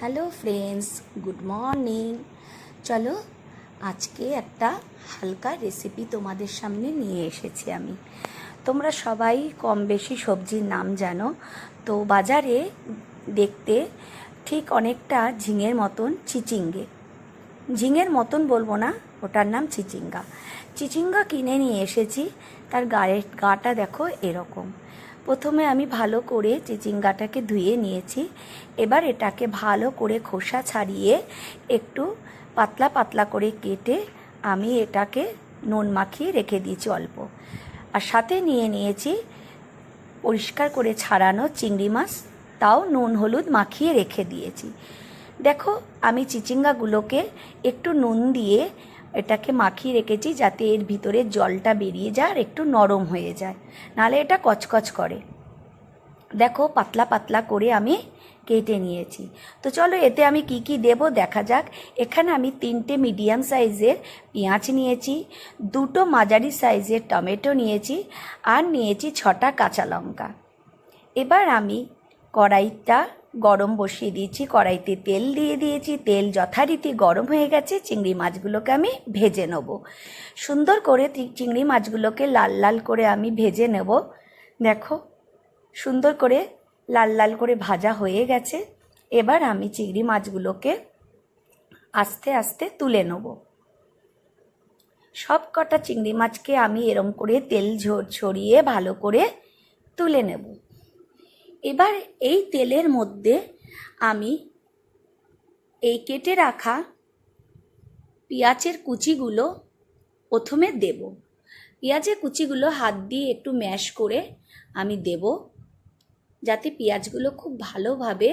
Hello friends, good morning. চলো, আজকে একটা হালকা রেসিপি তোমাদের সামনে নিয়ে এসেছি আমি। তোমরা সবাই কম বেশি সবজির নাম জানো, তো বাজারে দেখতে ঠিক অনেকটা ঝিঙের মতন চিচিঙ্গে। ঝিঙের মতন বলব না, ওটার নাম চিচিঙ্গা। চিচিঙ্গা কিনে নিয়ে এসেছি, তার গায়ের গাটা দেখো এরকম। প্রথমে আমি ভালো করে চিচিঙ্গাটাকে ধুয়ে নিয়েছি, এবার এটাকে ভালো করে খোসা ছাড়িয়ে একটু পাতলা পাতলা করে কেটে আমি এটাকে নুন মাখিয়ে রেখে দিয়েছি অল্প। আর সাথে নিয়ে নিয়েছি পরিষ্কার করে ছাড়ানো চিংড়ি মাছ, তাও নুন হলুদ মাখিয়ে রেখে দিয়েছি। দেখো, আমি চিচিঙ্গাগুলোকে একটু নুন দিয়ে এটাকে মাখিয়ে রেখেছি যাতে এর ভিতরে জলটা বেরিয়ে যায় আর একটু নরম হয়ে যায়। নাহলে এটা কচকচ করে। দেখো, পাতলা পাতলা করে আমি কেটে নিয়েছি। তো চলো, এতে আমি কি কি দেব দেখা যাক। এখানে আমি তিনটে মিডিয়াম সাইজের পেঁয়াজ নিয়েছি, দুটো মাঝারি সাইজের টমেটো নিয়েছি আর নিয়েছি ছটা কাঁচা লঙ্কা। এবার আমি কড়াইটা গরম বসিয়ে দিয়েছি, কড়াইতে তেল দিয়ে দিয়েছি। তেল যথারীতি গরম হয়ে গেছে, চিংড়ি মাছগুলোকে আমি ভেজে নেব। সুন্দর করে চিংড়ি মাছগুলোকে লাল লাল করে আমি ভেজে নেব। দেখো, সুন্দর করে লাল লাল করে ভাজা হয়ে গেছে। এবার আমি চিংড়ি মাছগুলোকে আস্তে আস্তে তুলে নেব। সব কটা চিংড়ি মাছকে আমি এরম করে তেল ঝ- ছড়িয়ে ভালো করে তুলে নেব। এবার এই তেলের মধ্যে আমি এই কেটে রাখা পেঁয়াজের কুচিগুলো প্রথমে দেব। পেঁয়াজের কুচিগুলো হাত দিয়ে একটু ম্যাশ করে আমি দেব যাতে পেঁয়াজগুলো খুব ভালোভাবে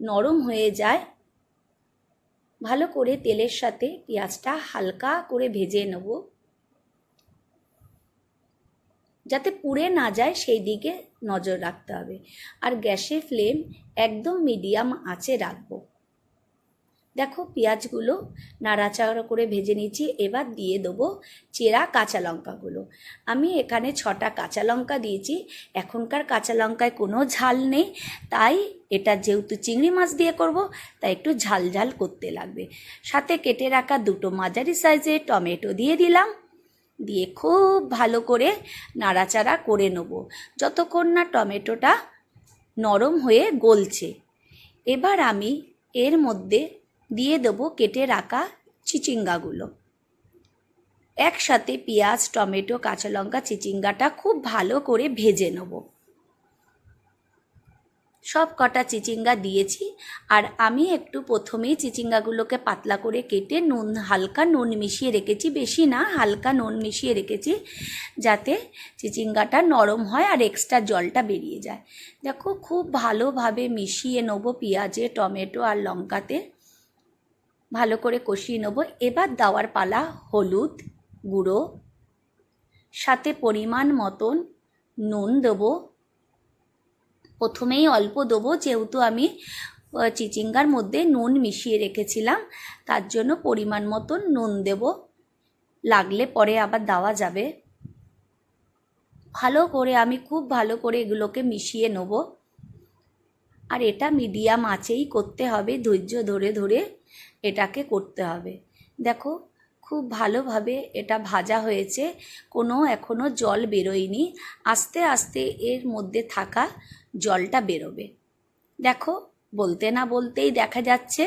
নরম হয়ে যায়। ভালো করে তেলের সাথে পেঁয়াজটা হালকা করে ভেজে নেব। যাতে পুড়ে না যায় সেই দিকে নজর রাখতে হবে। আর গ্যাসের ফ্লেম একদম মিডিয়াম আঁচে রাখব। দেখো পেঁয়াজগুলো নাড়াচাড়া করে ভেজে নিচ্ছি, এবার দিয়ে দেবো চেরা কাঁচা লঙ্কাগুলো। আমি এখানে ছটা কাঁচা লঙ্কা দিয়েছি, এখনকার কাঁচা লঙ্কায় কোনো ঝাল নেই, তাই এটা যেহেতু চিংড়ি মাছ দিয়ে করব, তাই একটু ঝাল ঝাল করতে লাগবে। সাথে কেটে রাখা দুটো মাঝারি সাইজের টমেটো দিয়ে দিলাম। দিয়ে খুব ভালো করে নাড়াচাড়া করে নেব। যতক্ষণ না টমেটোটা নরম হয়ে গলছে। এবার আমি এর মধ্যে দিয়ে দেবো কেটে রাখা চিচিঙ্গাগুলো। একসাথে পেঁয়াজ, টমেটো, কাঁচা লঙ্কা, চিচিঙ্গাটা খুব ভালো করে ভেজে নেব। সব কটা চিচিঙ্গা দিয়েছি আর আমি একটু প্রথমেই চিচিঙ্গাগুলোকে পাতলা করে কেটে নুন, হালকা নুন মিশিয়ে রেখেছি, বেশি না, হালকা নুন মিশিয়ে রেখেছি যাতে চিচিঙ্গাটা নরম হয় আর এক্সট্রা জলটা বেরিয়ে যায়। দেখো খুব ভালোভাবে মিশিয়ে নেব পেঁয়াজে, টমেটো আর লঙ্কাতে। ভালো করে কষিয়ে নেব। এবার দেওয়ার পালা হলুদ গুঁড়ো, সাথে পরিমাণ মতন নুন দেবো। প্রথমেই অল্প দেবো, যেহেতু আমি চিচিঙ্গার মধ্যে নুন মিশিয়ে রেখেছিলাম, তার জন্য পরিমাণ মতন নুন দেব। লাগলে পরে আবার দেওয়া যাবে। ভালো করে, আমি খুব ভালো করে এগুলোকে মিশিয়ে নেব। আর এটা মিডিয়াম আঁচেই করতে হবে, ধৈর্য ধরে ধরে এটাকে করতে হবে। দেখো, খুব ভালোভাবে এটা ভাজা হয়েছে, কোনো এখনও জল বেরোয়নি। আস্তে আস্তে এর মধ্যে থাকা জলটা বেরোবে। দেখো, বলতে না বলতেই দেখা যাচ্ছে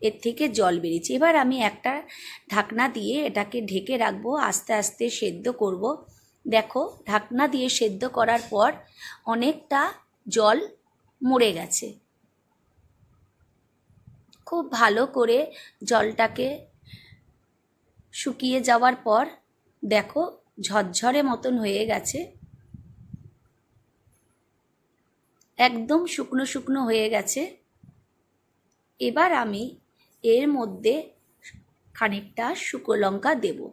এর থেকে জল বেরিয়েছে। এবার আমি একটা ঢাকনা দিয়ে এটাকে ঢেকে রাখব, আস্তে আস্তে সেদ্ধ করব। দেখো, ঢাকনা দিয়ে সেদ্ধ করার পর অনেকটা জল মরে গেছে। খুব ভালো করে জলটাকে শুকিয়ে যাওয়ার পর দেখো, ঝরঝরে মতন হয়ে গেছে। একদম শুকনো শুকনো হয়ে গেছে। এবার আমি এর মধ্যে খানিকটা শুকো লঙ্কা দেবো।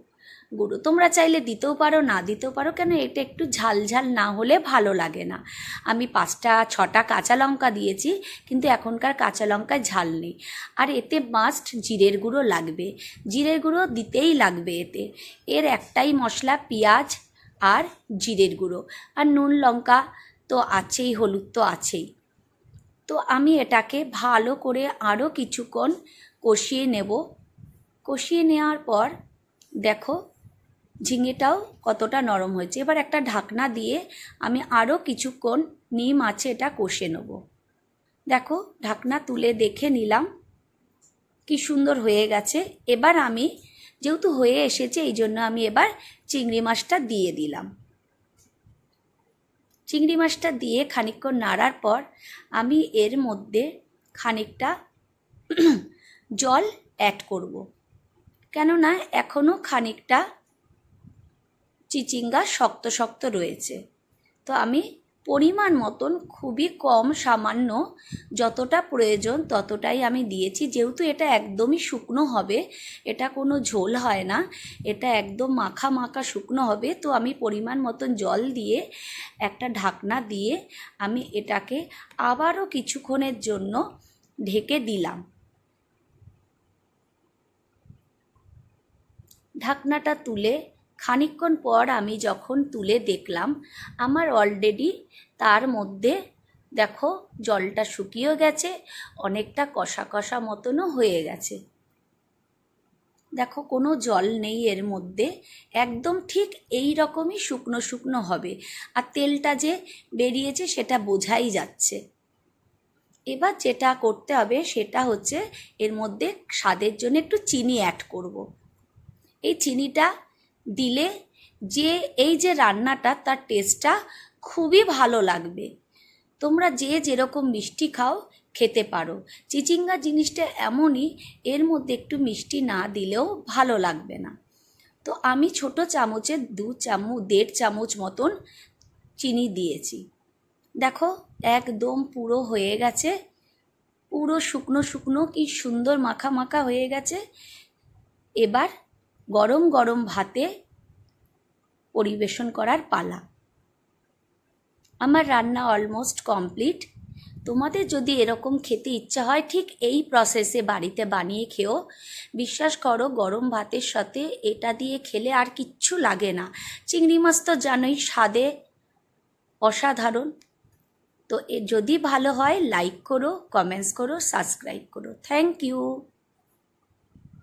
গুঁড়ো তোমরা চাইলে দিতেও পারো, না দিতেও পারো, কেন এটা একটু ঝাল ঝাল না হলে ভালো লাগে না। আমি পাঁচটা, ছটা কাঁচা লঙ্কা দিয়েছি, কিন্তু এখনকার কাঁচা লঙ্কায় ঝাল নেই। আর এতে মাস্ট জিরের গুঁড়ো লাগবে। জিরের গুঁড়ো দিতেই লাগবে এতে। এর একটাই মশলা পেঁয়াজ আর জিরের গুঁড়ো। আর নুন, লঙ্কা তো আছেই, হলুদ তো আছেই। তো আমি এটাকে ভালো করে আরও কিছুক্ষণ কষিয়ে নেব। কষিয়ে নেওয়ার পর দেখো, ঝিঙেটাও কতটা নরম হয়েছে। এবার একটা ঢাকনা দিয়ে আমি আরও কিছুক্ষণ নিম আছে এটা কষে নেব। দেখো, ঢাকনা তুলে দেখে নিলাম কি সুন্দর হয়ে গেছে। এবার আমি, যেহেতু হয়ে এসেছে, এই জন্য আমি এবার চিংড়ি মাছটা দিয়ে দিলাম। চিংড়ি মাছটা দিয়ে খানিকক্ষণ নাড়ার পর আমি এর মধ্যে খানিকটা জল অ্যাড করব। কেননা এখনও খানিকটা চিচিঙ্গা শক্ত শক্ত রয়েছে। তো আমি পরিমাণ মতন খুবই কম সামান্য, যতটা প্রয়োজন ততটাই আমি দিয়েছি। যেহেতু এটা একদমই শুকনো হবে, এটা কোনো ঝোল হয় না, এটা একদম মাখা মাখা শুকনো হবে, তো আমি পরিমাণ মতন জল দিয়ে একটা ঢাকনা দিয়ে আমি এটাকে আবারও কিছুক্ষণের জন্য ঢেকে দিলাম। ঢাকনাটা তুলে খানিকক্ষণ পর আমি যখন তুলে দেখলাম, আমার অলরেডি তার মধ্যে দেখো জলটা শুকিয়েও গেছে, অনেকটা কষা কষা মতনও হয়ে গেছে। দেখো কোনো জল নেই এর মধ্যে, একদম ঠিক এই রকমই শুকনো শুকনো হবে। আর তেলটা যে বেরিয়েছে সেটা বোঝাই যাচ্ছে। এবার যেটা করতে হবে সেটা হচ্ছে এর মধ্যে স্বাদের জন্য একটু চিনি অ্যাড করব। এই চিনিটা দিলে যে এই যে রান্নাটা তার টেস্টটা খুবই ভালো লাগবে। তোমরা যে যেরকম মিষ্টি খাও, খেতে পারো। চিচিঙ্গা জিনিসটা এমনই, এর মধ্যে একটু মিষ্টি না দিলেও ভালো লাগবে না। তো আমি ছোট চামচের দু চামচ দেড় চামচ মতন চিনি দিয়েছি। দেখো, একদম পুরো হয়ে গেছে। পুরো শুকনো শুকনো কি সুন্দর মাখা মাখা হয়ে গেছে। এবার গরম গরম ভাতে পরিবেশন করার পালা। আমার রান্না অলমোস্ট কমপ্লিট তোমাদের যদি এরকম খেতে ইচ্ছা হয়, ঠিক এই প্রসেসে বাড়িতে বানিয়ে খেও। বিশ্বাস করো, গরম ভাতের সাথে এটা দিয়ে খেলে আর কিচ্ছু লাগে না। চিংড়ি মাছ তো জানোই স্বাদে অসাধারণ। তো যদি ভালো হয় লাইক করো কমেন্টস করো সাবস্ক্রাইব করো। Thank you